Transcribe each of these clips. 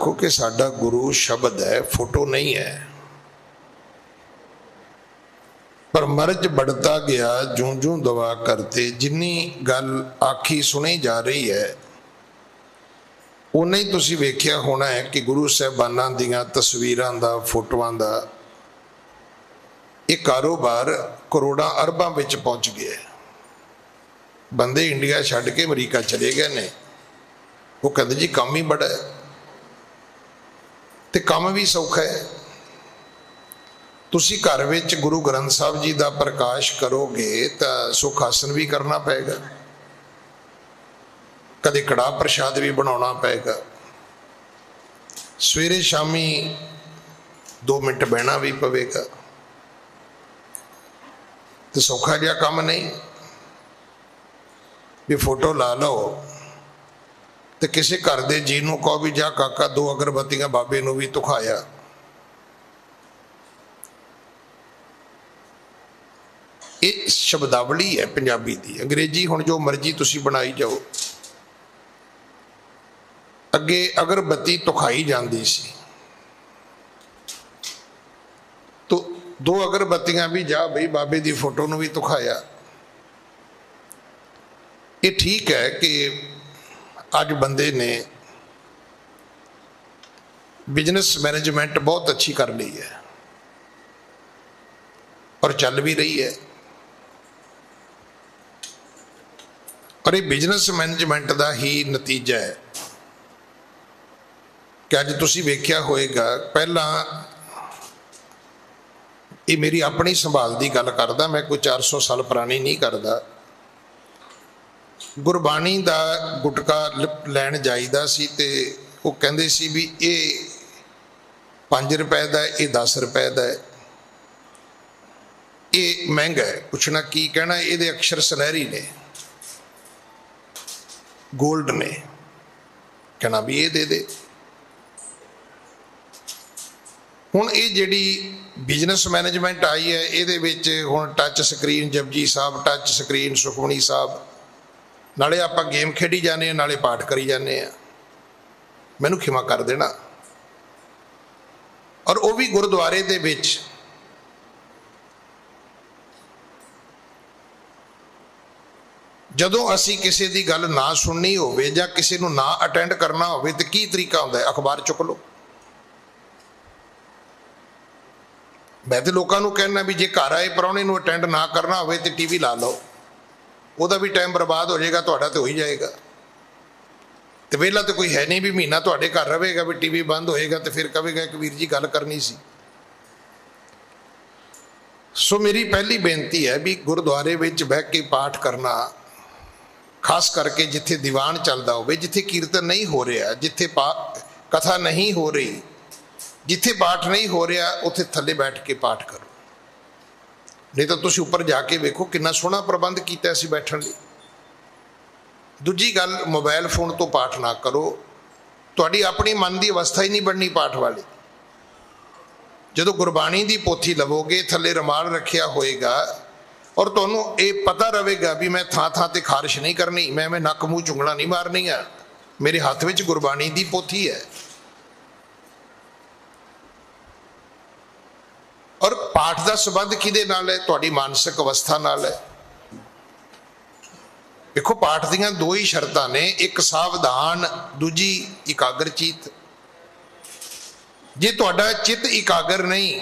ਰੱਖੋ ਕਿ ਸਾਡਾ ਗੁਰੂ ਸ਼ਬਦ ਹੈ, ਫੋਟੋ ਨਹੀਂ ਹੈ। ਪਰ ਮਰਜ ਬੜਤਾ ਗਿਆ ਜੂੰ ਜੂੰ ਦਵਾ ਕਰਤੇ, ਜਿੰਨੀ ਗੱਲ ਆਖੀ ਸੁਣੀ ਜਾ ਰਹੀ ਹੈ ਉਨੇ ਹੀ ਤੁਸੀਂ ਵੇਖਿਆ ਹੋਣਾ ਹੈ ਕਿ ਗੁਰੂ ਸਾਹਿਬਾਨਾਂ ਦੀਆਂ ਤਸਵੀਰਾਂ ਦਾ, ਫੋਟੋਆਂ ਦਾ ਇਹ ਕਾਰੋਬਾਰ ਕਰੋੜਾਂ ਅਰਬਾਂ ਵਿੱਚ ਪਹੁੰਚ ਗਿਆ ਬੰਦੇ ਇੰਡੀਆ ਛੱਡ ਕੇ ਅਮਰੀਕਾ ਚਲੇ ਗਏ ਨੇ। ਉਹ ਕਹਿੰਦੇ ਜੀ ਕੰਮ ਹੀ ਬੜਾ ਹੈ। ਤੇ ਕੰਮ ਵੀ ਸੌਖਾ ਹੈ। ਤੁਸੀਂ ਘਰ ਵਿੱਚ ਗੁਰੂ ਗ੍ਰੰਥ ਸਾਹਿਬ ਜੀ ਦਾ ਪ੍ਰਕਾਸ਼ ਕਰੋਗੇ ਤਾਂ ਸੁਖ ਆਸਨ ਵੀ ਕਰਨਾ ਪਏਗਾ। ਕਦੇ ਕੜਾ ਪ੍ਰਸ਼ਾਦ ਵੀ ਬਣਾਉਣਾ ਪਏਗਾ। ਸਵੇਰੇ ਸ਼ਾਮੀ 2 ਮਿੰਟ ਬਹਿਣਾ ਵੀ ਪਵੇਗਾ। ਤੇ ਸੌਖਾ ਜਿਹਾ ਕੰਮ ਨਹੀਂ। ਵੀ ਫੋਟੋ ਲਾ ਲਓ। ਤੇ ਕਿਸੇ ਘਰ ਦੇ ਜੀ ਨੂੰ ਕਹੋ ਵੀ ਜਾ ਕਾਕਾ ਦੋ ਅਗਰਬੱਤੀਆਂ ਬਾਬੇ ਨੂੰ ਵੀ ਤੁਖਾਇਆ। ਇਹ ਸ਼ਬਦਾਵਲੀ ਹੈ ਪੰਜਾਬੀ ਦੀ। ਅੰਗਰੇਜ਼ੀ ਹੁਣ ਜੋ ਮਰਜ਼ੀ ਤੁਸੀਂ ਬਣਾਈ ਜਾਓ। ਅੱਗੇ ਅਗਰਬੱਤੀ ਤੁਖਾਈ ਜਾਂਦੀ ਸੀ। ਤੋ ਦੋ ਅਗਰਬੱਤੀਆਂ ਵੀ ਜਾ ਬਈ ਬਾਬੇ ਦੀ ਫੋਟੋ ਨੂੰ ਵੀ ਤੁਖਾਇਆ। ਇਹ ਠੀਕ ਹੈ ਕਿ ਅੱਜ ਬੰਦੇ ਨੇ ਬਿਜ਼ਨਸ ਮੈਨੇਜਮੈਂਟ ਬਹੁਤ ਅੱਛੀ ਕਰ ਲਈ ਹੈ ਔਰ ਚੱਲ ਵੀ ਰਹੀ ਹੈ। ਪਰ ਇਹ ਬਿਜ਼ਨਸ ਮੈਨੇਜਮੈਂਟ ਦਾ ਹੀ ਨਤੀਜਾ ਹੈ। ਕਿ ਅੱਜ ਤੁਸੀਂ ਵੇਖਿਆ ਹੋਵੇਗਾ, ਪਹਿਲਾਂ ਇਹ ਮੇਰੀ ਆਪਣੀ ਸੰਭਾਲ ਦੀ ਗੱਲ ਕਰਦਾ, ਮੈਂ ਕੋਈ 400 ਸਾਲ ਪੁਰਾਣੀ ਨਹੀਂ ਕਰਦਾ। ਗੁਰਬਾਣੀ ਦਾ ਗੁਟਕਾ ਲ- ਲੈਣ ਜਾਈਦਾ ਸੀ ਤੇ ਉਹ ਕਹਿੰਦੇ ਸੀ ਵੀ ਇਹ 5 ਰੁਪਏ ਦਾ ਇਹ 10 ਰੁਪਏ ਦਾ ਇਹ ਮਹਿੰਗਾ ਹੈ। ਪੁੱਛਣਾ ਕੀ ਕਹਿਣਾ, ਇਹਦੇ ਅਕਸ਼ਰ ਸੁਨਹਿਰੀ ਨੇ 골ਡ ਨੇ। ਕਹਿਣਾ ਵੀ ਇਹ ਦੇ ਦੇ। ਹੁਣ ਇਹ ਜਿਹੜੀ ਬਿਜ਼ਨਸ ਮੈਨੇਜਮੈਂਟ ਆਈ ਹੈ, ਇਹਦੇ ਵਿੱਚ ਹੁਣ touch screen Japji Sahib touch screen Sukhmani Sahib ਨਾਲੇ ਆਪਾਂ ਗੇਮ ਖੇਡੀ ਜਾਂਦੇ ਆ ਨਾਲੇ ਪਾਠ ਕਰੀ ਜਾਂਦੇ ਆ ਮੈਨੂੰ ਖਿਮਾ ਕਰ ਦੇਣਾ। ਔਰ ਉਹ ਵੀ ਗੁਰਦੁਆਰੇ ਦੇ ਵਿੱਚ। ਜਦੋਂ ਅਸੀਂ ਕਿਸੇ ਦੀ ਗੱਲ ਨਾ ਸੁਣਨੀ ਹੋਵੇ ਜਾਂ ਕਿਸੇ ਨੂੰ ਨਾ ਅਟੈਂਡ ਕਰਨਾ ਹੋਵੇ, ਤੇ ਕੀ ਤਰੀਕਾ ਹੁੰਦਾ ਹੈ? ਅਖਬਾਰ ਚੁੱਕ ਲਓ। ਮੈਂ ਤੇ ਲੋਕਾਂ ਨੂੰ ਕਹਿਣਾ ਵੀ ਜੇ ਘਰ ਆਏ ਪਰੌਣੇ ਨੂੰ ਅਟੈਂਡ ਨਾ ਕਰਨਾ ਹੋਵੇ ਤੇ ਟੀਵੀ ਲਾ ਲਓ। ਉਹਦਾ ਵੀ ਟਾਈਮ ਬਰਬਾਦ ਹੋ ਜਾਏਗਾ, ਤੁਹਾਡਾ ਤੇ ਹੋ ਹੀ ਜਾਏਗਾ। ਤੇ ਵੇਲਾ ਤੇ ਕੋਈ ਹੈ ਨਹੀਂ ਵੀ ਮਹੀਨਾ ਤੁਹਾਡੇ ਘਰ ਰਹੇਗਾ, ਵੀ ਟੀਵੀ ਬੰਦ ਹੋਏਗਾ ਤੇ ਫਿਰ ਕਵੇਗਾ ਕਿ ਵੀਰ ਜੀ ਗੱਲ ਕਰਨੀ ਸੀ। ਸੋ ਮੇਰੀ ਪਹਿਲੀ ਬੇਨਤੀ ਹੈ ਵੀ ਗੁਰਦੁਆਰੇ ਵਿੱਚ ਬਹਿ ਕੇ ਪਾਠ ਕਰਨਾ, ਖਾਸ ਕਰਕੇ ਜਿੱਥੇ ਦੀਵਾਨ ਚੱਲਦਾ ਹੋਵੇ, ਜਿੱਥੇ ਕੀਰਤਨ ਨਹੀਂ ਹੋ ਰਿਹਾ, ਜਿੱਥੇ ਪਾ- ਕਥਾ ਨਹੀਂ ਹੋ ਰਹੀ, ਜਿੱਥੇ ਪਾਠ ਨਹੀਂ ਹੋ ਰਿਹਾ, ਉੱਥੇ ਥੱਲੇ ਬੈਠ ਕੇ ਪਾਠ ਕਰੋ। ਨਹੀਂ ਤਾਂ ਤੁਸੀਂ ਉੱਪਰ ਜਾ ਕੇ ਵੇਖੋ ਕਿੰਨਾ ਸੋਹਣਾ ਪ੍ਰਬੰਧ ਕੀਤਾ ਸੀ ਬੈਠਣ ਲਈ। ਦੂਜੀ ਗੱਲ ਮੋਬਾਈਲ ਫੋਨ ਤੋਂ ਪਾਠ ਨਾ ਕਰੋ। ਤੁਹਾਡੀ ਆਪਣੀ ਮਨ ਦੀ ਅਵਸਥਾ ਹੀ ਨਹੀਂ ਬਣਨੀ ਪਾਠ ਵਾਲੀ। ਜਦੋਂ ਗੁਰਬਾਣੀ ਦੀ ਪੋਥੀ ਲਵੋਗੇ, ਥੱਲੇ ਰਮਾਲ ਰੱਖਿਆ ਹੋਏਗਾ ਔਰ ਤੁਹਾਨੂੰ ਇਹ ਪਤਾ ਰਹੇਗਾ ਵੀ ਮੈਂ ਥਾਂ ਥਾਂ ਤੇ ਖਾਰਿਸ਼ ਨਹੀਂ ਕਰਨੀ ਮੈਂ ਮੈਂ ਨੱਕ ਮੂੰਹ ਚੁੰਗਣਾ ਨਹੀਂ ਮਾਰਨੀ ਆ ਮੇਰੇ ਹੱਥ ਵਿੱਚ ਗੁਰਬਾਣੀ ਦੀ ਪੋਥੀ ਹੈ ਔਰ ਪਾਠ ਦਾ ਸੰਬੰਧ ਕਿਹਦੇ ਨਾਲ ਹੈ? ਤੁਹਾਡੀ ਮਾਨਸਿਕ ਅਵਸਥਾ ਨਾਲ ਹੈ। ਵੇਖੋ ਪਾਠ ਦੀਆਂ ਦੋ ਹੀ ਸ਼ਰਤਾਂ ਨੇ। ਇੱਕ ਸਾਵਧਾਨ, ਦੂਜੀ ਇਕਾਗਰਚਿਤ। ਜੇ ਤੁਹਾਡਾ ਚਿੱਤ ਇਕਾਗਰ ਨਹੀਂ,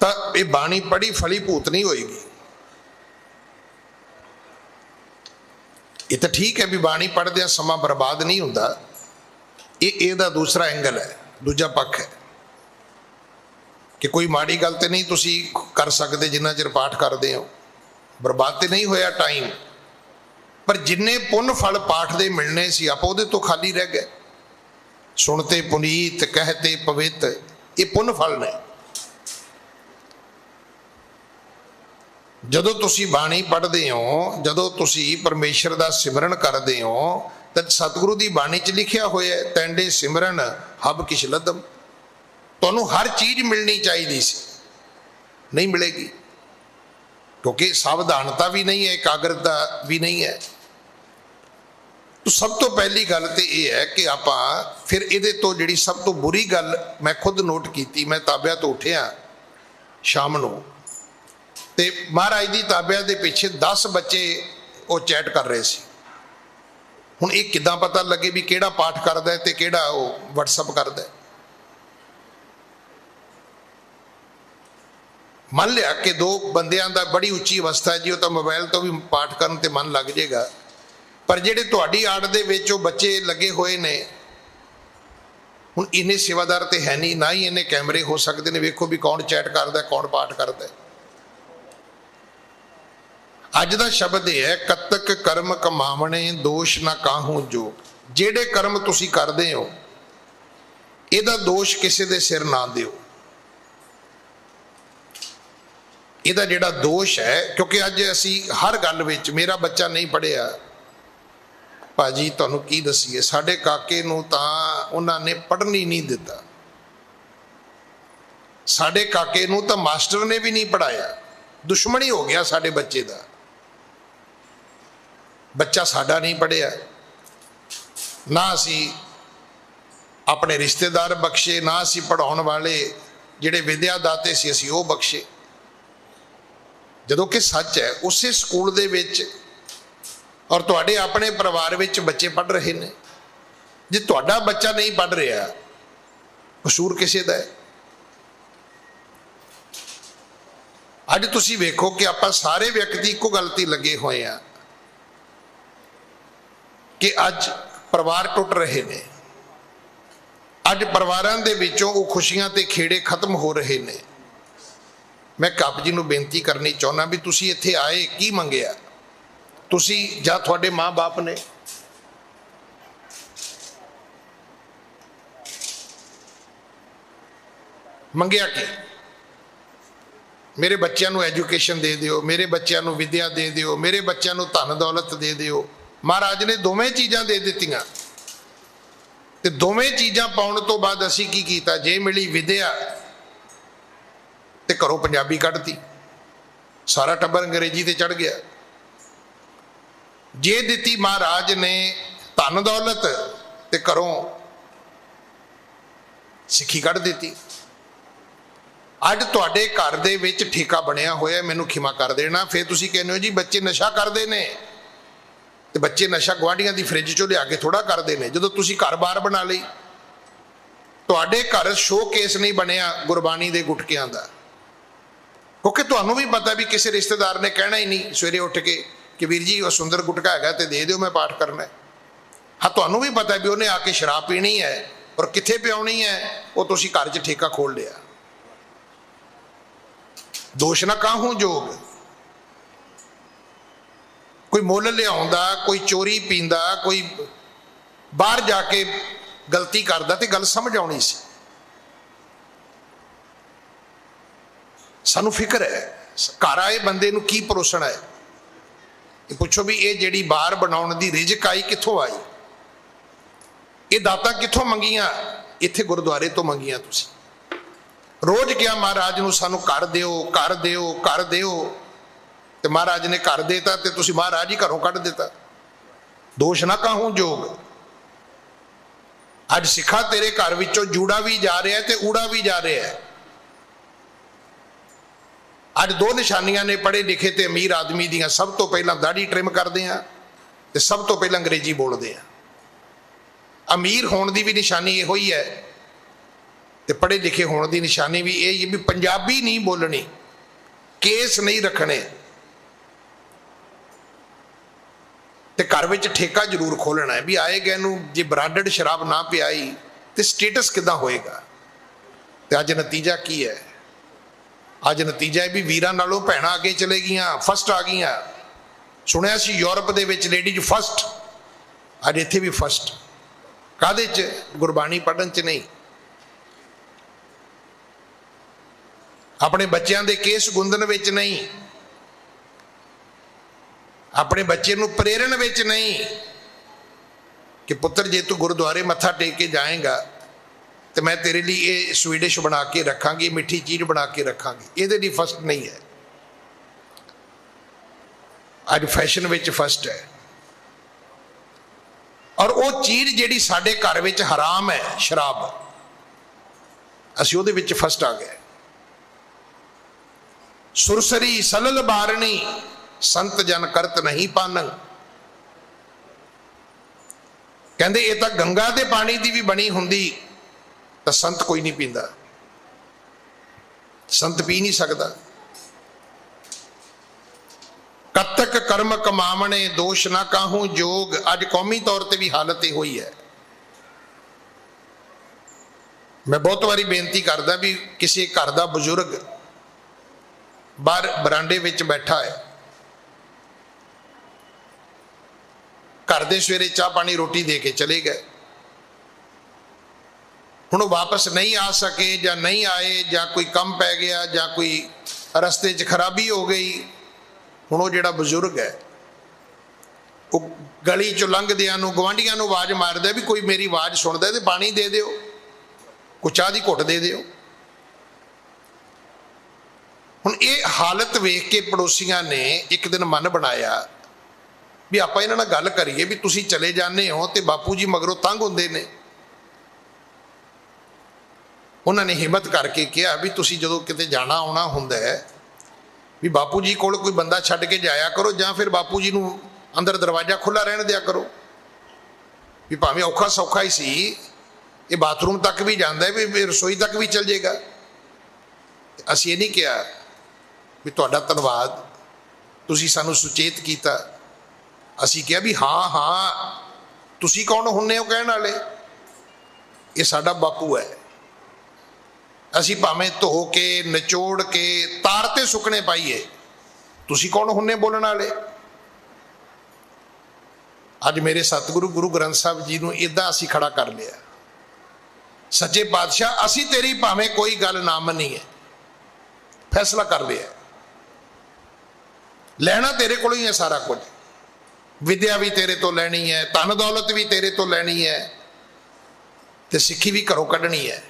ਤਾਂ ਇਹ ਬਾਣੀ ਪੜੀ ਫਲੀ ਭੂਤ ਨਹੀਂ ਹੋਏਗੀ। ਇਹ ਤਾਂ ਠੀਕ ਹੈ ਵੀ ਬਾਣੀ ਪੜ੍ਹਦਿਆਂ ਸਮਾਂ ਬਰਬਾਦ ਨਹੀਂ ਹੁੰਦਾ। ਇਹ ਇਹਦਾ ਦੂਸਰਾ ਐਂਗਲ ਹੈ। ਦੂਜਾ ਪੱਖ ਹੈ। ਕਿ ਕੋਈ ਮਾੜੀ ਗੱਲ ਤੇ ਨਹੀਂ ਤੁਸੀਂ ਕਰ ਸਕਦੇ ਜਿੰਨਾ ਚਿਰ ਪਾਠ ਕਰਦੇ ਹੋ। ਬਰਬਾਦ ਤੇ ਨਹੀਂ ਹੋਇਆ ਟਾਈਮ ਪਰ ਜਿੰਨੇ ਪੁੰਨ ਫਲ ਪਾਠ ਦੇ ਮਿਲਣੇ ਸੀ, ਆਪਾਂ ਉਹਦੇ ਤੋਂ ਖਾਲੀ ਰਹਿ ਗਏ। ਸੁਣਤੇ ਪੁਨੀਤ ਕਹਤੇ ਪਵਿੱਤ, ਇਹ ਪੁੰਨ ਫਲ ਨੇ। ਜਦੋਂ ਤੁਸੀਂ ਬਾਣੀ ਪੜ੍ਹਦੇ ਹੋ, ਜਦੋਂ ਤੁਸੀਂ ਪਰਮੇਸ਼ਰ ਦਾ ਸਿਮਰਨ ਕਰਦੇ ਹੋ, ਤਾਂ ਸਤਿਗੁਰੂ ਦੀ ਬਾਣੀ 'ਚ ਲਿਖਿਆ ਹੋਇਆ ਤੈਂਡੇ ਸਿਮਰਨ ਹਬ ਕਿਛ ਲਦਮ। ਤੁਹਾਨੂੰ ਹਰ ਚੀਜ਼ ਮਿਲਣੀ ਚਾਹੀਦੀ ਸੀ। ਨਹੀਂ ਮਿਲੇਗੀ। ਕਿਉਂਕਿ ਸਾਵਧਾਨਤਾ ਵੀ ਨਹੀਂ ਹੈ, ਇਕਾਗਰਤਾ ਵੀ ਨਹੀਂ ਹੈ। ਤਾਂ ਸਭ ਤੋਂ ਪਹਿਲੀ ਗੱਲ ਤੇ ਇਹ ਹੈ ਕਿ ਆਪਾਂ ਫਿਰ ਇਹਦੇ ਤੋਂ ਜਿਹੜੀ ਸਭ ਤੋਂ ਬੁਰੀ ਗੱਲ ਮੈਂ ਖੁਦ ਨੋਟ ਕੀਤੀ, ਮੈਂ ਤਾਬਿਆ ਤੋਂ ਉੱਠਿਆ ਸ਼ਾਮ ਨੂੰ। ਤੇ ਮਹਾਰਾਜ ਦੀ ਤਾਬਿਆ ਦੇ ਪਿੱਛੇ 10 ਬੱਚੇ ਉਹ ਚੈਟ ਕਰ ਰਹੇ ਸੀ। ਹੁਣ ਇਹ ਕਿਦਾਂ ਪਤਾ ਲੱਗੇ ਵੀ ਕਿਹੜਾ ਪਾਠ ਕਰਦਾ ਹੈ ਤੇ ਕਿਹੜਾ ਉਹ WhatsApp ਕਰਦਾ ਹੈ? ਮੰਨ ਲਿਆ ਕਿ ਦੋ ਬੰਦਿਆਂ ਦਾ ਬੜੀ ਉੱਚੀ ਅਵਸਥਾ ਹੈ ਜੀ, ਉਹ ਤਾਂ ਮੋਬਾਈਲ ਤੋਂ ਵੀ ਪਾਠ ਕਰਨ ਤੇ ਮਨ ਲੱਗ ਜਾਏਗਾ ਪਰ ਜਿਹੜੇ ਤੁਹਾਡੀ ਆੜ ਦੇ ਵਿੱਚ ਉਹ ਬੱਚੇ ਲੱਗੇ ਹੋਏ ਨੇ, ਹੁਣ ਇਹਨੇ ਸੇਵਾਦਾਰ ਤੇ ਹੈ ਨਹੀਂ, ਨਾ ਹੀ ਇਹਨੇ ਕੈਮਰੇ ਹੋ ਸਕਦੇ ਨੇ। ਵੇਖੋ ਵੀ ਕੌਣ ਚੈਟ ਕਰਦਾ, ਕੌਣ ਪਾਠ ਕਰਦਾ ਅੱਜ ਦਾ ਸ਼ਬਦ ਇਹ ਹੈ, ਕਤਕ ਕਰਮ ਕਮਾਵਣੇ, ਦੋਸ਼ ਨਾ ਕਾਹੂ ਜੋ। ਜਿਹੜੇ ਕਰਮ ਤੁਸੀਂ ਕਰਦੇ ਹੋ, ਇਹਦਾ ਦੋਸ਼ ਕਿਸੇ ਦੇ ਸਿਰ ਨਾ ਦਿਓ। ਇਹਦਾ ਜਿਹੜਾ ਦੋਸ਼ ਹੈ, ਕਿਉਂਕਿ ਅੱਜ ਅਸੀਂ ਹਰ ਗੱਲ ਵਿੱਚ ਮੇਰਾ ਬੱਚਾ ਨਹੀਂ ਪੜਿਆ ਭਾਜੀ, ਤੁਹਾਨੂੰ ਕੀ ਦਸੀਏ? ਸਾਡੇ ਕਾਕੇ ਨੂੰ ਤਾਂ ਉਹਨਾਂ ਨੇ ਪੜ੍ਹਨ ਹੀ ਨਹੀਂ ਦਿੱਤਾ। ਸਾਡੇ ਕਾਕੇ ਨੂੰ ਤਾਂ ਮਾਸਟਰ ਨੇ ਵੀ ਨਹੀਂ ਪੜਾਇਆ ਦੁਸ਼ਮਣੀ ਹੋ ਗਿਆ ਸਾਡੇ ਬੱਚੇ ਦਾ। ਬੱਚਾ ਸਾਡਾ ਨਹੀਂ ਪੜਿਆ ਨਾ ਅਸੀਂ ਆਪਣੇ ਰਿਸ਼ਤੇਦਾਰ ਬਖਸ਼ੇ, ਨਾ ਅਸੀਂ ਪੜਾਉਣ ਵਾਲੇ ਜਿਹੜੇ ਵਿਦਿਆ ਦਾਤੇ ਸੀ, ਅਸੀਂ ਉਹ ਬਖਸ਼ੇ। ਜਦੋਂ ਕਿ ਸੱਚ ਹੈ, ਉਸੇ ਸਕੂਲ ਦੇ ਵਿੱਚ ਔਰ ਤੁਹਾਡੇ ਆਪਣੇ ਪਰਿਵਾਰ ਵਿੱਚ ਬੱਚੇ ਪੜ ਰਹੇ ਨੇ। ਜੇ ਤੁਹਾਡਾ ਬੱਚਾ ਨਹੀਂ ਪੜ ਰਿਹਾ, ਕਸੂਰ ਕਿਸੇ ਦਾ ਹੈ? ਅੱਜ ਤੁਸੀਂ ਵੇਖੋ ਕਿ ਆਪਾਂ ਸਾਰੇ ਵਿਅਕਤੀ ਇੱਕੋ ਗਲਤੀ ਲੱਗੇ ਹੋਏ ਆ ਕਿ ਅੱਜ ਪਰਿਵਾਰ ਟੁੱਟ ਰਹੇ ਨੇ। ਅੱਜ ਪਰਿਵਾਰਾਂ ਦੇ ਵਿੱਚੋਂ ਉਹ ਖੁਸ਼ੀਆਂ ਤੇ ਖੇੜੇ ਖਤਮ ਹੋ ਰਹੇ ਨੇ। ਮੈਂ ਕੱਪ ਜੀ ਨੂੰ ਬੇਨਤੀ ਕਰਨੀ ਚਾਹੁੰਦਾ ਵੀ ਤੁਸੀਂ ਇੱਥੇ ਆਏ, ਕੀ ਮੰਗਿਆ? ਤੁਸੀਂ ਜਾਂ ਤੁਹਾਡੇ ਮਾਪੇ ਨੇ? ਮੰਗਿਆ ਕੀ? ਮੇਰੇ ਬੱਚਿਆਂ ਨੂੰ ਐਜੂਕੇਸ਼ਨ ਦੇ ਦਿਓ, ਮੇਰੇ ਬੱਚਿਆਂ ਨੂੰ ਵਿਦਿਆ ਦੇ ਦਿਓ, ਮੇਰੇ ਬੱਚਿਆਂ ਨੂੰ ਧਨ ਦੌਲਤ ਦੇ ਦਿਓ। ਮਹਾਰਾਜ ਨੇ ਦੋਵੇਂ ਚੀਜ਼ਾਂ ਦੇ ਦਿੱਤੀਆਂ। ਤੇ ਦੋਵੇਂ ਚੀਜ਼ਾਂ ਪਾਉਣ ਤੋਂ ਬਾਅਦ ਅਸੀਂ ਕੀ ਕੀਤਾ? ਜੇ ਮਿਲੀ ਵਿਦਿਆ ਤੇ ਘਰੋਂ ਪੰਜਾਬੀ ਕੱਢਤੀ। ਸਾਰਾ ਟੱਬਰ ਅੰਗਰੇਜ਼ੀ ਤੇ ਚੜ ਗਿਆ। ਜੇ ਦਿੱਤੀ ਮਹਾਰਾਜ ਨੇ ਧਨ ਦੌਲਤ ਤੇ ਘਰੋਂ ਸਿੱਖੀ ਕੱਢ ਦਿੱਤੀ। ਅੱਜ ਤੁਹਾਡੇ ਘਰ ਦੇ ਵਿੱਚ ਠੇਕਾ ਬਣਿਆ ਹੋਇਆ, ਮੈਨੂੰ ਖਿਮਾ ਕਰ ਦੇਣਾ। ਫਿਰ ਤੁਸੀਂ ਕਹਿੰਦੇ ਹੋ ਜੀ, ਬੱਚੇ ਨਸ਼ਾ ਕਰਦੇ ਨੇ। ਤੇ ਬੱਚੇ ਨਸ਼ਾ ਗਵਾਂਢੀਆਂ ਦੀ ਫ੍ਰਿਜ ਚੋਂ ਲਿਆ ਕੇ ਥੋੜਾ ਕਰਦੇ ਨੇ, ਜਦੋਂ ਤੁਸੀਂ ਘਰ-ਬਾਰ ਬਣਾ ਲਈ। ਤੁਹਾਡੇ ਘਰ ਸ਼ੋਕੇਸ ਨਹੀਂ ਬਣਿਆ ਗੁਰਬਾਣੀ ਦੇ ਗੁਟਕਿਆਂ ਦਾ। ਕਿਉਂਕਿ ਤੁਹਾਨੂੰ ਵੀ ਪਤਾ ਵੀ ਕਿਸੇ ਰਿਸ਼ਤੇਦਾਰ ਨੇ ਕਹਿਣਾ ਹੀ ਨਹੀਂ ਸਵੇਰੇ ਉੱਠ ਕੇ ਕਿ ਵੀਰ ਜੀ ਉਹ ਸੁੰਦਰ ਗੁਟਕਾ ਹੈਗਾ ਤੇ ਦੇ ਦਿਓ ਮੈਂ ਪਾਠ ਕਰਨਾ ਹੈ। ਹਾਂ, ਤੁਹਾਨੂੰ ਵੀ ਪਤਾ ਵੀ ਉਹਨੇ ਆ ਕੇ ਸ਼ਰਾਬ ਪੀਣੀ ਹੈ ਔਰ ਕਿੱਥੇ ਪਿਆਉਣੀ ਹੈ, ਉਹ ਤੁਸੀਂ ਘਰ 'ਚ ਠੇਕਾ ਖੋਲ ਲਿਆ। ਦੋਸ਼ ਨਾ ਕਾਹੂ ਜੋਗ। ਕੋਈ ਮੁੱਲ ਲਿਆਉਂਦਾ, ਕੋਈ ਚੋਰੀ ਪੀਂਦਾ, ਕੋਈ ਬਾਹਰ ਜਾ ਕੇ ਗਲਤੀ ਕਰਦਾ ਤੇ ਗੱਲ ਸਮਝ ਆਉਣੀ ਸੀ। ਸਾਨੂੰ ਫਿਕਰ ਹੈ। ਘਰ ਆਏ ਬੰਦੇ ਨੂੰ ਕੀ ਪਰੋਸਣਾ ਹੈ? ਇਹ ਪੁੱਛੋ ਵੀ ਇਹ ਜਿਹੜੀ ਬਾਹਰ ਬਣਾਉਣ ਦੀ ਰਿਜਕ ਆਈ ਕਿੱਥੋਂ ਆਈ? ਇਹ ਦਾਤਾ ਕਿੱਥੋਂ ਮੰਗੀਆਂ? ਇੱਥੇ ਗੁਰਦੁਆਰੇ ਤੋਂ ਮੰਗੀਆਂ ਤੁਸੀਂ। ਰੋਜ਼ ਕਿਹਾ ਮਹਾਰਾਜ ਨੂੰ ਸਾਨੂੰ ਕਰ ਦਿਓ ਕਰ ਦਿਓ ਕਰ ਦਿਓ। ਤੇ ਮਹਾਰਾਜ ਨੇ ਘਰ ਦੇਤਾ ਤੇ ਤੁਸੀਂ ਮਹਾਰਾਜ ਹੀ ਘਰੋਂ ਕੱਢ ਦਿੱਤਾ। ਦੋਸ਼ ਨਾ ਕਾਹੂ ਜੋਗ। ਅੱਜ ਸਿੱਖਾ ਤੇਰੇ ਘਰ ਵਿੱਚੋਂ ਜੂੜਾ ਵੀ ਜਾ ਰਿਹਾ ਤੇ ਊੜਾ ਵੀ ਜਾ ਰਿਹਾ ਹੈ। ਅੱਜ ਦੋ ਨਿਸ਼ਾਨੀਆਂ ਨੇ ਪੜ੍ਹੇ ਲਿਖੇ ਤੇ ਅਮੀਰ ਆਦਮੀ ਦੀਆਂ, ਸਭ ਤੋਂ ਪਹਿਲਾਂ ਦਾੜੀ ਟ੍ਰਿਮ ਕਰਦੇ ਆ ਤੇ ਸਭ ਤੋਂ ਪਹਿਲਾਂ ਅੰਗਰੇਜ਼ੀ ਬੋਲਦੇ ਆ ਅਮੀਰ ਹੋਣ ਦੀ ਵੀ ਨਿਸ਼ਾਨੀ ਇਹੋ ਹੀ ਹੈ ਤੇ ਪੜ੍ਹੇ ਲਿਖੇ ਹੋਣ ਦੀ ਨਿਸ਼ਾਨੀ ਵੀ ਇਹ ਹੀ ਵੀ ਪੰਜਾਬੀ ਨਹੀਂ ਬੋਲਣੀ, ਕੇਸ ਨਹੀਂ ਰੱਖਣੇ। ਤੇ ਘਰ ਵਿੱਚ ਠੇਕਾ ਜ਼ਰੂਰ ਖੋਲਣਾ ਹੈ ਵੀ ਆਏ ਗਏ ਨੂੰ ਜੇ ਬ੍ਰਾਂਡਡ ਸ਼ਰਾਬ ਨਾ ਪਿਆਈ ਤੇ ਸਟੇਟਸ ਕਿਦਾਂ ਹੋਏਗਾ? ਤੇ ਅੱਜ ਨਤੀਜਾ ਕੀ ਹੈ? ਅੱਜ ਨਤੀਜਾ ਹੈ ਵੀ ਵੀਰਾਂ ਨਾਲੋਂ ਭੈਣਾਂ ਅੱਗੇ ਚਲੇ ਗਈਆਂ ਫਸਟ ਆ ਗਈਆਂ। ਸੁਣਿਆ ਸੀ ਯੂਰਪ ਦੇ ਵਿੱਚ ਲੇਡੀਜ਼ ਫਸਟ ਅੱਜ ਇੱਥੇ ਵੀ ਫਸਟ ਕਾਦੇ ਚ? ਗੁਰਬਾਣੀ ਪੜਨ ਚ ਨਹੀਂ। ਆਪਣੇ ਬੱਚਿਆਂ ਦੇ ਕੇਸ ਗੁੰਦਨ ਵਿੱਚ ਨਹੀਂ। ਆਪਣੇ ਬੱਚੇ ਨੂੰ ਪ੍ਰੇਰਣ ਵਿੱਚ ਨਹੀਂ। ਕਿ ਪੁੱਤਰ, ਜੇ ਤੂੰ ਗੁਰਦੁਆਰੇ ਮੱਥਾ ਟੇਕ ਕੇ ਜਾਏਗਾ ਤੇ ਮੈਂ ਤੇਰੇ ਲਈ ਇਹ ਸਵੀਡਿਸ਼ ਬਣਾ ਕੇ ਰੱਖਾਂਗੀ, ਮਿੱਠੀ ਚੀਜ਼ ਬਣਾ ਕੇ ਰੱਖਾਂਗੀ। ਇਹਦੇ ਲਈ ਫਸਟ ਨਹੀਂ ਹੈ। ਅੱਜ ਫੈਸ਼ਨ ਵਿੱਚ ਫਸਟ ਹੈ। ਔਰ ਉਹ ਚੀਜ਼ ਜਿਹੜੀ ਸਾਡੇ ਘਰ ਵਿੱਚ ਹਰਾਮ ਹੈ, ਸ਼ਰਾਬ, ਅਸੀਂ ਉਹਦੇ ਵਿੱਚ ਫਸਟ ਆ ਗਏ। ਸੁਰਸਰੀ ਸਲਲ ਬਾਰਣੀ, ਸੰਤ ਜਨ ਕਰਤ ਨਹੀਂ ਪਾਨੰ। ਕਹਿੰਦੇ ਇਹ ਤਾਂ ਗੰਗਾ ਦੇ ਪਾਣੀ ਦੀ ਵੀ ਬਣੀ ਹੁੰਦੀ। ਤਾਂ ਸੰਤ ਕੋਈ ਨਹੀਂ ਪੀਂਦਾ। ਸੰਤ ਪੀ ਨਹੀਂ ਸਕਦਾ। ਕਤਕ ਕਰਮ ਕਮਾਵਣੇ, ਦੋਸ਼ ਨਾ ਕਾਹੂ ਜੋਗ। ਅੱਜ ਕੌਮੀ ਤੌਰ ਤੇ ਵੀ ਹਾਲਤ ਇਹ ਹੋਈ ਹੈ। ਮੈਂ ਬਹੁਤ ਵਾਰੀ ਬੇਨਤੀ ਕਰਦਾ ਵੀ ਕਿਸੇ ਘਰ ਦਾ ਬਜ਼ੁਰਗ ਬਾਹਰ ਬਰਾਂਡੇ ਵਿੱਚ ਬੈਠਾ ਹੈ। ਘਰ ਦੇ ਸਵੇਰੇ ਚਾਹ ਪਾਣੀ, ਰੋਟੀ ਦੇ ਕੇ ਚਲੇ ਗਏ ਹੁਣ ਉਹ ਵਾਪਸ ਨਹੀਂ ਆ ਸਕੇ ਜਾਂ ਨਹੀਂ ਆਏ ਜਾਂ ਕੋਈ ਕੰਮ ਪੈ ਗਿਆ ਜਾਂ ਕੋਈ ਰਸਤੇ 'ਚ ਖਰਾਬੀ ਹੋ ਗਈ, ਹੁਣ ਉਹ ਜਿਹੜਾ ਬਜ਼ੁਰਗ ਹੈ, ਉਹ ਗਲੀ 'ਚੋਂ ਲੰਘਦਿਆਂ ਨੂੰ ਗਵਾਂਢੀਆਂ ਨੂੰ ਆਵਾਜ਼ ਮਾਰਦਾ ਵੀ ਕੋਈ ਮੇਰੀ ਆਵਾਜ਼ ਸੁਣਦਾ ਤੇ ਪਾਣੀ ਦੇ ਦਿਓ, ਕੋਈ ਚਾਹ ਦੀ ਘੁੱਟ ਦੇ ਦਿਓ। ਹੁਣ ਇਹ ਹਾਲਤ ਵੇਖ ਕੇ ਪੜੋਸੀਆਂ ਨੇ ਇੱਕ ਦਿਨ ਮਨ ਬਣਾਇਆ ਵੀ ਆਪਾਂ ਇਹਨਾਂ ਨਾਲ ਗੱਲ ਕਰੀਏ ਵੀ ਤੁਸੀਂ ਚਲੇ ਜਾਂਦੇ ਹੋ ਤੇ ਬਾਪੂ ਜੀ ਮਗਰੋਂ ਤੰਗ ਹੁੰਦੇ ਨੇ। ਉਹਨਾਂ ਨੇ ਹਿੰਮਤ ਕਰਕੇ ਕਿਹਾ ਵੀ ਤੁਸੀਂ ਜਦੋਂ ਕਿਤੇ ਜਾਣਾ ਆਉਣਾ ਹੁੰਦਾ ਹੈ, ਵੀ ਬਾਪੂ ਜੀ ਕੋਲ ਕੋਈ ਬੰਦਾ ਛੱਡ ਕੇ ਜਾਇਆ ਕਰੋ ਜਾਂ ਫਿਰ ਬਾਪੂ ਜੀ ਨੂੰ ਅੰਦਰ ਦਰਵਾਜ਼ਾ ਖੁੱਲਾ ਰਹਿਣ ਦਿਆ ਕਰੋ। ਵੀ ਭਾਵੇਂ ਔਖਾ ਸੌਖਾ ਹੀ ਸੀ, ਇਹ ਬਾਥਰੂਮ ਤੱਕ ਵੀ ਜਾਂਦਾ ਹੈ, ਵੀ ਰਸੋਈ ਤੱਕ ਵੀ ਚੱਲ ਜਾਏਗਾ। ਅਸੀਂ ਇਹ ਨਹੀਂ ਕਿਹਾ ਵੀ ਤੁਹਾਡਾ ਧੰਨਵਾਦ, ਤੁਸੀਂ ਸਾਨੂੰ ਸੁਚੇਤ ਕੀਤਾ। ਅਸੀਂ ਕਿਹਾ ਵੀ ਹਾਂ ਹਾਂ, ਤੁਸੀਂ ਕੌਣ ਹੁੰਨੇ ਹੋ ਕਹਿਣ ਵਾਲੇ? ਇਹ ਸਾਡਾ ਬਾਪੂ ਹੈ। ਅਸੀਂ ਭਾਵੇਂ ਧੋ ਕੇ, ਨਿਚੋੜ ਕੇ, ਤਾਰ ਤੇ ਸੁੱਕਣੇ ਪਾਈਏ। ਤੁਸੀਂ ਕੌਣ ਹੁੰਨੇ ਬੋਲਣ ਵਾਲੇ? ਅੱਜ ਮੇਰੇ ਸਤਿਗੁਰੂ ਗੁਰੂ ਗ੍ਰੰਥ ਸਾਹਿਬ ਜੀ ਨੂੰ ਇਦਾਂ ਅਸੀਂ ਖੜਾ ਕਰ ਲਿਆ। ਸੱਚੇ ਪਾਤਸ਼ਾਹ, ਅਸੀਂ ਤੇਰੀ ਭਾਵੇਂ ਕੋਈ ਗੱਲ ਨਾ ਮੰਨੀ ਹੈ ਫੈਸਲਾ ਕਰ ਲਿਆ। ਲੈਣਾ ਤੇਰੇ ਕੋਲੋਂ ਹੀ ਹੈ ਸਾਰਾ ਕੁਝ। ਵਿਦਿਆ ਵੀ ਤੇਰੇ ਤੋਂ ਲੈਣੀ ਹੈ, ਧਨ ਦੌਲਤ ਵੀ ਤੇਰੇ ਤੋਂ ਲੈਣੀ ਹੈ। ਤੇ ਸਿੱਖੀ ਵੀ ਘਰੋਂ ਕੱਢਣੀ ਹੈ।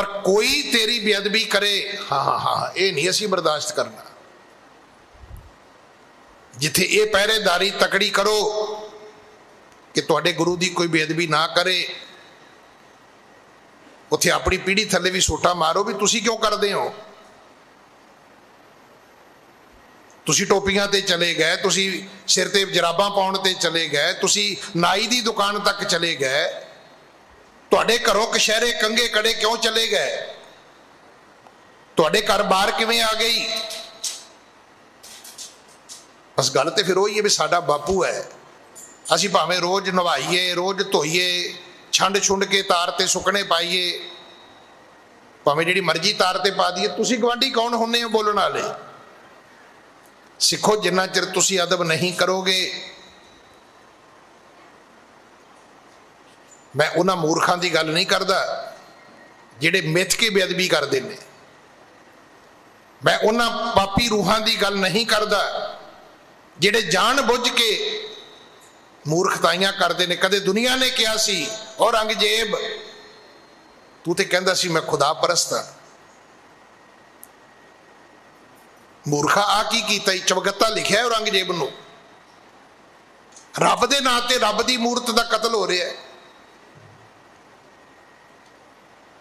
ਪਰ ਕੋਈ ਤੇਰੀ ਬੇਅਦਬੀ ਕਰੇ, ਹਾਂ ਹਾਂ ਹਾਂ, ਇਹ ਨਹੀਂ ਅਸੀਂ ਬਰਦਾਸ਼ਤ ਕਰਨਾ। ਜਿੱਥੇ ਇਹ ਪਹਿਰੇਦਾਰੀ ਤਕੜੀ ਕਰੋ ਕਿ ਤੁਹਾਡੇ ਗੁਰੂ ਦੀ ਕੋਈ ਬੇਅਦਬੀ ਨਾ ਕਰੇ, ਉੱਥੇ ਆਪਣੀ ਪੀੜੀ ਥੱਲੇ ਵੀ ਸੋਟਾ ਮਾਰੋ ਵੀ ਤੁਸੀਂ ਕਿਉਂ ਕਰਦੇ ਹੋ? ਤੁਸੀਂ ਟੋਪੀਆਂ ਤੇ ਚਲੇ ਗਏ, ਤੁਸੀਂ ਸਿਰ ਤੇ ਜਰਾਬਾਂ ਪਾਉਣ ਤੇ ਚਲੇ ਗਏ, ਤੁਸੀਂ ਨਾਈ ਦੀ ਦੁਕਾਨ ਤੱਕ ਚਲੇ ਗਏ ਤੁਹਾਡੇ ਘਰੋਂ ਕਸ਼ਹਿਰੇ ਕੰਗੇ ਕੜੇ ਕਿਉਂ ਚਲੇ ਗਏ? ਤੁਹਾਡੇ ਘਰ ਬਾਹਰ ਕਿਵੇਂ ਆ ਗਈ? ਬਸ ਗੱਲ ਤੇ ਫਿਰ ਉਹੀ ਹੈ ਵੀ ਸਾਡਾ ਬਾਪੂ ਹੈ। ਅਸੀਂ ਭਾਵੇਂ ਰੋਜ਼ ਨਵਾਈਏ, ਰੋਜ਼ ਧੋਈਏ, ਛੰਡ ਛੁੰਡ ਕੇ ਤਾਰ ਤੇ ਸੁੱਕਣੇ ਪਾਈਏ। ਭਾਵੇਂ ਜਿਹੜੀ ਮਰਜ਼ੀ ਤਾਰ ਤੇ ਪਾ ਦਈਏ, ਤੁਸੀਂ ਗਵਾਂਢੀ ਕੌਣ ਹੁੰਨੇ ਹੋ ਬੋਲਣ ਵਾਲੇ? ਸਿੱਖੋ, ਜਿੰਨਾ ਚਿਰ ਤੁਸੀਂ ਅਦਬ ਨਹੀਂ ਕਰੋਗੇ ਮੈਂ ਉਹਨਾਂ ਮੂਰਖਾਂ ਦੀ ਗੱਲ ਨਹੀਂ ਕਰਦਾ, ਜਿਹੜੇ ਮਿੱਥ ਕੇ ਬੇਅਦਬੀ ਕਰਦੇ ਨੇ। ਮੈਂ ਉਹਨਾਂ ਪਾਪੀ ਰੂਹਾਂ ਦੀ ਗੱਲ ਨਹੀਂ ਕਰਦਾ, ਜਿਹੜੇ ਜਾਣ ਬੁੱਝ ਕੇ ਮੂਰਖਤਾਈਆਂ ਕਰਦੇ ਨੇ। ਕਦੇ ਦੁਨੀਆ ਨੇ ਕਿਹਾ ਸੀ, ਔਰੰਗਜ਼ੇਬ, ਤੂੰ ਤੇ ਕਹਿੰਦਾ ਸੀ ਮੈਂ ਖੁਦਾ ਪਰਸਤ ਹਾਂ। ਮੂਰਖਾ ਆ ਕੀ ਕੀਤਾ ਚਵਗੱਤਾ ਲਿਖਿਆ ਔਰੰਗਜ਼ੇਬ ਨੂੰ। ਰੱਬ ਦੇ ਨਾਂ ਤੇ ਰੱਬ ਦੀ ਮੂਰਤ ਦਾ ਕਤਲ ਹੋ ਰਿਹਾ ਹੈ।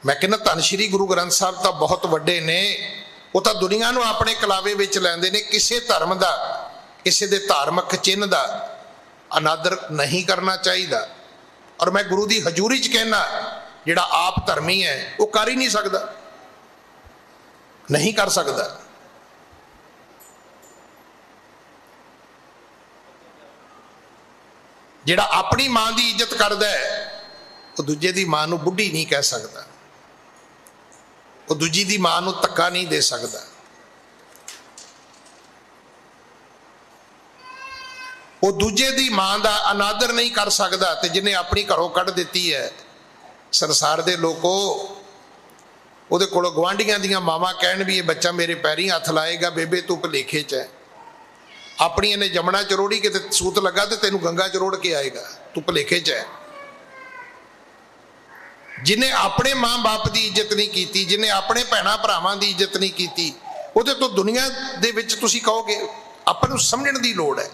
ਮੈਂ ਕਹਿੰਦਾ ਧੰਨ ਸ਼੍ਰੀ ਗੁਰੂ ਗ੍ਰੰਥ ਸਾਹਿਬ ਤਾਂ ਬਹੁਤ ਵੱਡੇ ਨੇ। ਉਹ ਤਾਂ ਦੁਨੀਆ ਨੂੰ ਆਪਣੇ ਕਲਾਵੇ ਵਿੱਚ ਲੈਂਦੇ ਨੇ। ਕਿਸੇ ਧਰਮ ਦਾ, ਕਿਸੇ ਦੇ ਧਾਰਮਿਕ ਚਿੰਨ੍ਹ ਦਾ ਅਨਾਦਰ ਨਹੀਂ ਕਰਨਾ ਚਾਹੀਦਾ। ਔਰ ਮੈਂ ਗੁਰੂ ਦੀ ਹਜ਼ੂਰੀ 'ਚ ਕਹਿਣਾ ਜਿਹੜਾ ਆਪ ਧਰਮੀ ਹੈ, ਉਹ ਕਰ ਹੀ ਨਹੀਂ ਸਕਦਾ। ਨਹੀਂ ਕਰ ਸਕਦਾ। ਜਿਹੜਾ ਆਪਣੀ ਮਾਂ ਦੀ ਇੱਜ਼ਤ ਕਰਦਾ ਹੈ, ਉਹ ਦੂਜੇ ਦੀ ਮਾਂ ਨੂੰ ਬੁੱਢੀ ਨਹੀਂ ਕਹਿ ਸਕਦਾ। ਉਹ ਦੂਜੀ ਦੀ ਮਾਂ ਨੂੰ ਧੱਕਾ ਨਹੀਂ ਦੇ ਸਕਦਾ। ਉਹ ਦੂਜੇ ਦੀ ਮਾਂ ਦਾ ਅਨਾਦਰ ਨਹੀਂ ਕਰ ਸਕਦਾ ਤੇ ਜਿਹਨੇ ਆਪਣੀ ਘਰੋਂ ਕੱਢ ਦਿੱਤੀ ਹੈ, ਸੰਸਾਰ ਦੇ ਲੋਕੋ, ਉਹਦੇ ਕੋਲੋਂ ਗਵਾਂਢੀਆਂ ਦੀਆਂ ਮਾਵਾਂ ਕਹਿਣ ਵੀ ਇਹ ਬੱਚਾ ਮੇਰੇ ਪੈਰੀਂ ਹੱਥ ਲਾਏਗਾ, ਬੇਬੇ ਤੂੰ ਭਲੇਖੇ 'ਚ ਹੈ। ਆਪਣੀ ਇਹਨੇ ਜਮਣਾ ਚਰੋੜੀ ਕਿਤੇ ਸੂਤ ਲੱਗਾ ਤੇ ਤੈਨੂੰ ਗੰਗਾ ਚਰੋੜ ਕੇ ਆਏਗਾ, ਤੂੰ ਭਲੇਖੇ 'ਚ ਹੈ। ਜਿਨੇ ਆਪਣੇ ਮਾਂ-ਬਾਪ ਦੀ ਇੱਜ਼ਤ ਨਹੀਂ ਕੀਤੀ, ਜਿਨੇ ਆਪਣੇ ਭੈਣਾ ਭਰਾਵਾਂ ਦੀ ਇੱਜ਼ਤ ਨਹੀਂ ਕੀਤੀ, ਉਹਦੇ ਤੋਂ ਦੁਨੀਆ ਦੇ ਵਿੱਚ ਤੁਸੀਂ ਕਹੋਗੇ, ਆਪਾਂ ਨੂੰ ਸਮਝਣ ਦੀ ਲੋੜ ਹੈ।